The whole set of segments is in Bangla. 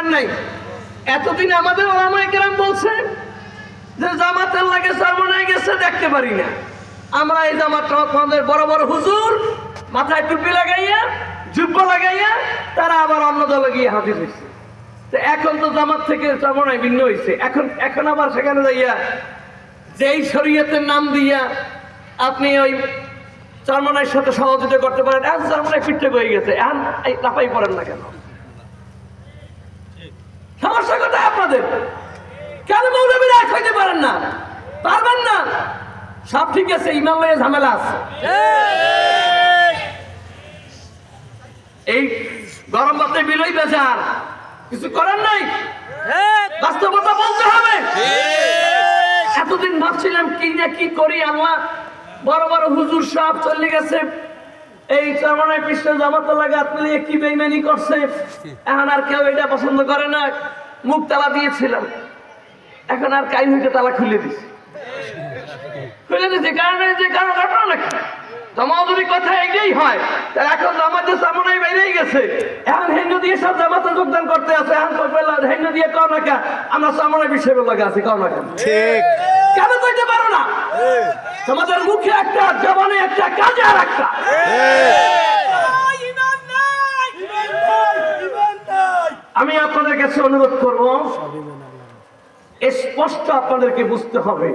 করার নাই। এতদিন আমাদের ওলামায়ে কেরাম বলছে যে জামাতের লাগে সর্বনায় গেছে, দেখতে পারি না। আমরা এই জামাত আমাদের বড় বড় হুজুর, মাথায় টুপি লাগাইয়া, জুব্ব লাগাইয়া, তারা আবার অন্য দলে গিয়ে হাজির হয়েছে। তো এখন তো জামাত থেকে সর্বনায় ভিন্ন হয়েছে। এখন এখন আবার সেখানে যাইয়া যেই শরীয়তের নাম দিয়া আপনি ওই চরমনার সাথে সহযোগিতা করতে পারেন। এখন চরমনায় ফিরতে হয়ে গেছে। এখন লাফাই পড়েন না কেন সমস্যা কোথায় আপনাদের কেন মৌলবীরা এক হইতে পারেন না পারবেন না সব ঠিক আছে লয়ে ঝামেলা আছে। এই গরম ভাতে বিলই বেজার, কিছু করার নাই? বাস্তবতা বলতে হবে। এতদিন ভাবছিলাম কি না কি করি, আল্লাহ, বড় বড় হুজুর সব চলে গেছে। এই চরমনায় কৃষ্ণ জামাত লাগে আপনি কি বেইমানি করছে, এখন আর কেউ এটা পছন্দ করে না। মুখ তালা দিয়েছিলাম। এখন আর কাই হইতে তালা খুলে দিছে। খুলে দিছে কারণ এই কারণ ঘটনা নাকি তোমার যদি কথা এটাই হয় তাহলে এখন আমাদের সামনে বেরিয়ে গেছে এখন হিন্দু দিয়ে সব জামাতে যোগদান করতে আছে এখন হিন্দু দিয়ে কও না আমরা সামনে বিষয় লাগে আছি কও না ঠিক। কেন কইতে পারো না? তোমাদের মুখে একটা জবানে একটা কাজে আর একটা। আমি আপনাদের কাছে অনুরোধ করব স্পষ্ট আপনাদেরকে বুঝতে হবে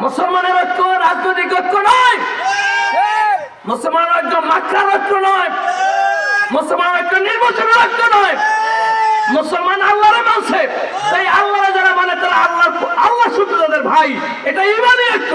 মুসলমানের ঐক্য রাজনৈতিক ঐক্য নয়। মুসলমানের ঐক্য মাত্রার ঐক্য নয়। মুসলমান ঐক্য নির্বাচনের ঐক্য নয়। মুসলমান আল্লাহরে মানছে। তাই আল্লাহরা যারা মানে তারা আল্লাহ আল্লাহ শুধু তাদের ভাই। এটা ইমানই ঐক্য।